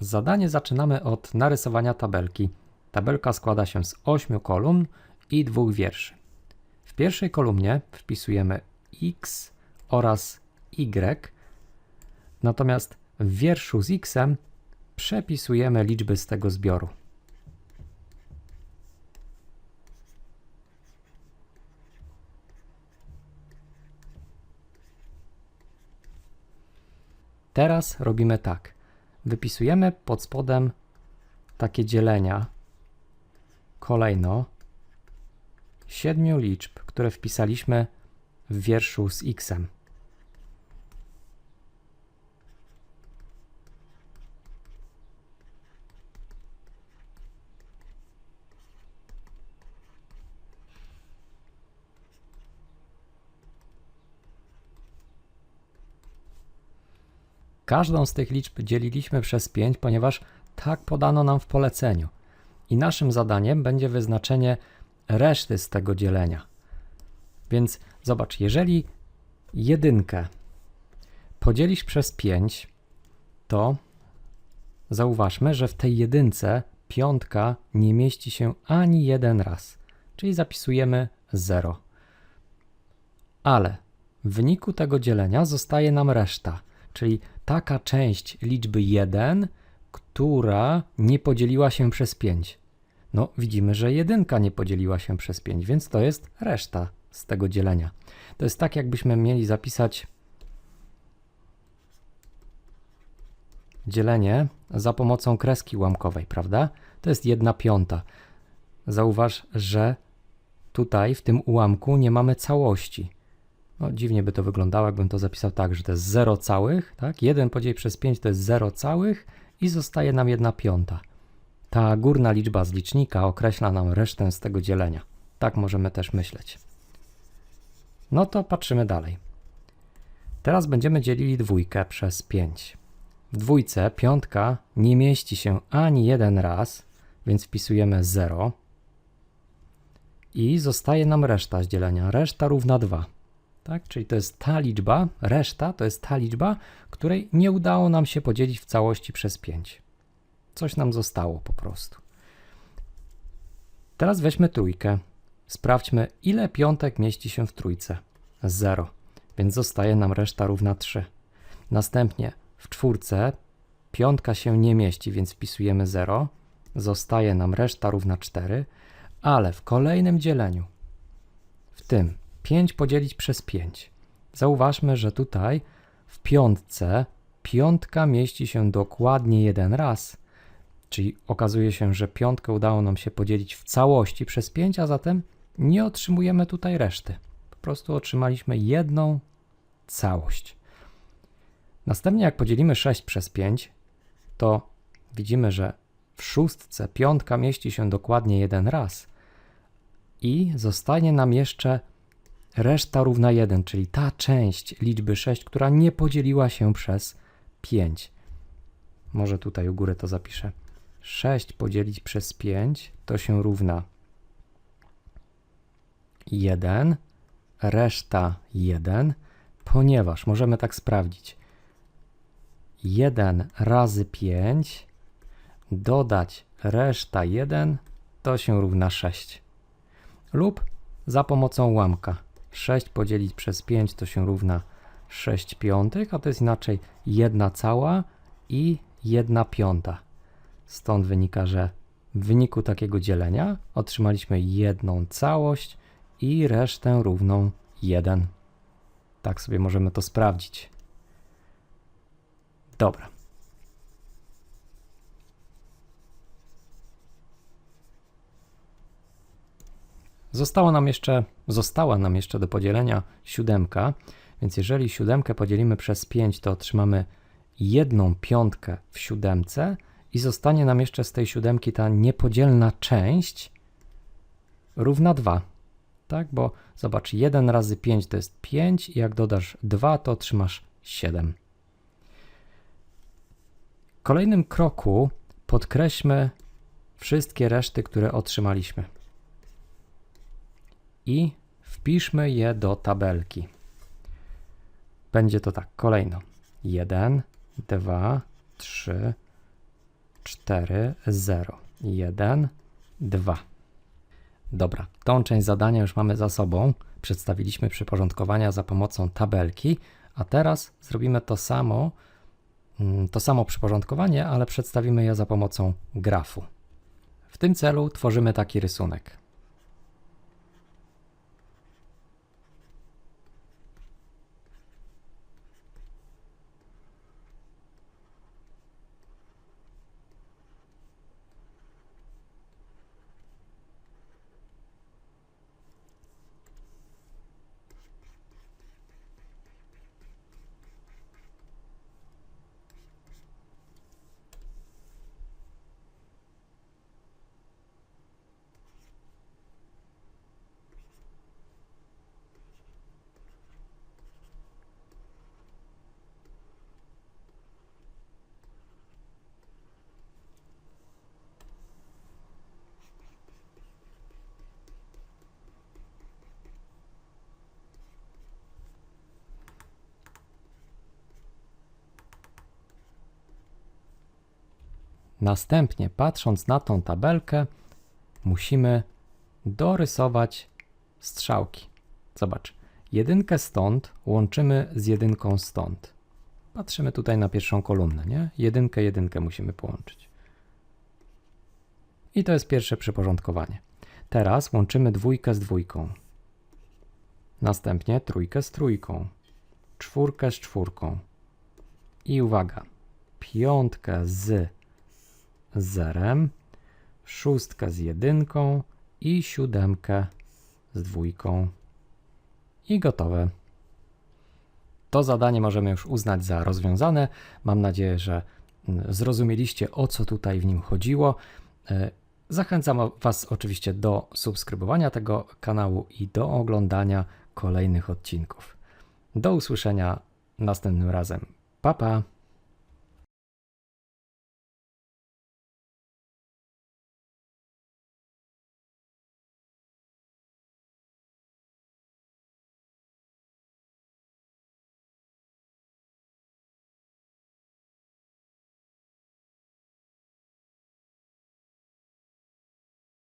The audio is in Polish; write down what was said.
Zadanie zaczynamy od narysowania tabelki. Tabelka składa się z 8 kolumn i dwóch wierszy. W pierwszej kolumnie wpisujemy x oraz y, natomiast w wierszu z x przepisujemy liczby z tego zbioru. Teraz robimy tak. Wypisujemy pod spodem takie dzielenia kolejno siedmiu liczb, które wpisaliśmy w wierszu z x. Każdą z tych liczb dzieliliśmy przez 5, ponieważ tak podano nam w poleceniu. I naszym zadaniem będzie wyznaczenie reszty z tego dzielenia. Więc zobacz, jeżeli jedynkę podzielisz przez 5, to zauważmy, że w tej jedynce piątka nie mieści się ani jeden raz, czyli zapisujemy 0. Ale w wyniku tego dzielenia zostaje nam reszta, czyli taka część liczby 1, która nie podzieliła się przez 5. No, widzimy, że jedynka nie podzieliła się przez 5, więc to jest reszta z tego dzielenia. To jest tak, jakbyśmy mieli zapisać dzielenie za pomocą kreski ułamkowej, prawda? To jest 1 piąta. Zauważ, że tutaj w tym ułamku nie mamy całości. No, dziwnie by to wyglądało, jakbym to zapisał tak, że to jest 0 całych, tak? 1 podzielić przez 5 to jest 0 całych i zostaje nam 1 piąta. Ta górna liczba z licznika określa nam resztę z tego dzielenia. Tak możemy też myśleć. No to patrzymy dalej. Teraz będziemy dzielili dwójkę przez 5. W dwójce piątka nie mieści się ani jeden raz, więc wpisujemy 0 i zostaje nam reszta z dzielenia. Reszta równa 2. Tak? Czyli to jest ta liczba, reszta to jest ta liczba, której nie udało nam się podzielić w całości przez 5. Coś nam zostało po prostu. Teraz weźmy trójkę. Sprawdźmy, ile piątek mieści się w trójce. 0, więc zostaje nam reszta równa 3. Następnie w czwórce piątka się nie mieści, więc wpisujemy 0. Zostaje nam reszta równa 4, ale w kolejnym dzieleniu, w tym 5 podzielić przez 5. Zauważmy, że tutaj w piątce piątka mieści się dokładnie jeden raz, czyli okazuje się, że piątkę udało nam się podzielić w całości przez 5, a zatem nie otrzymujemy tutaj reszty. Po prostu otrzymaliśmy jedną całość. Następnie jak podzielimy 6 przez 5, to widzimy, że w szóstce piątka mieści się dokładnie jeden raz i zostanie nam jeszcze reszta równa 1, czyli ta część liczby 6, która nie podzieliła się przez 5. Może tutaj u góry to zapiszę. 6 podzielić przez 5 to się równa 1, reszta 1, ponieważ możemy tak sprawdzić. 1 razy 5 dodać reszta 1 to się równa 6. Lub za pomocą ułamka 6 podzielić przez 5 to się równa 6 piątych, a to jest inaczej 1 cała i 1 piąta. Stąd wynika, że w wyniku takiego dzielenia otrzymaliśmy jedną całość i resztę równą 1. Tak sobie możemy to sprawdzić. Dobra. Została nam jeszcze, została nam jeszcze do podzielenia siódemka, więc jeżeli siódemkę podzielimy przez 5, to otrzymamy jedną piątkę w siódemce i zostanie nam jeszcze z tej siódemki ta niepodzielna część równa 2. Tak, bo zobacz, 1 razy 5 to jest 5 i jak dodasz 2, to otrzymasz 7. W kolejnym kroku podkreślmy wszystkie reszty, które otrzymaliśmy i wpiszmy je do tabelki. Będzie to tak, kolejno. 1, 2, 3, 4, 0, 1, 2. Dobra, tą część zadania już mamy za sobą. Przedstawiliśmy przyporządkowania za pomocą tabelki, a teraz zrobimy to samo, mm, to samo przyporządkowanie, ale przedstawimy je za pomocą grafu. W tym celu tworzymy taki rysunek. Następnie, patrząc na tą tabelkę, musimy dorysować strzałki. Zobacz, jedynkę stąd łączymy z jedynką stąd. Patrzymy tutaj na pierwszą kolumnę, nie? Jedynkę, jedynkę musimy połączyć. I to jest pierwsze przyporządkowanie. Teraz łączymy dwójkę z dwójką. Następnie trójkę z trójką. Czwórkę z czwórką. I uwaga, piątkę z zerem, szóstkę z jedynką i siódemkę z dwójką. I gotowe. To zadanie możemy już uznać za rozwiązane. Mam nadzieję, że mm, zrozumieliście o co tutaj w nim chodziło. E, Zachęcam Was oczywiście do subskrybowania tego kanału i do oglądania kolejnych odcinków. Do usłyszenia następnym razem. Pa pa!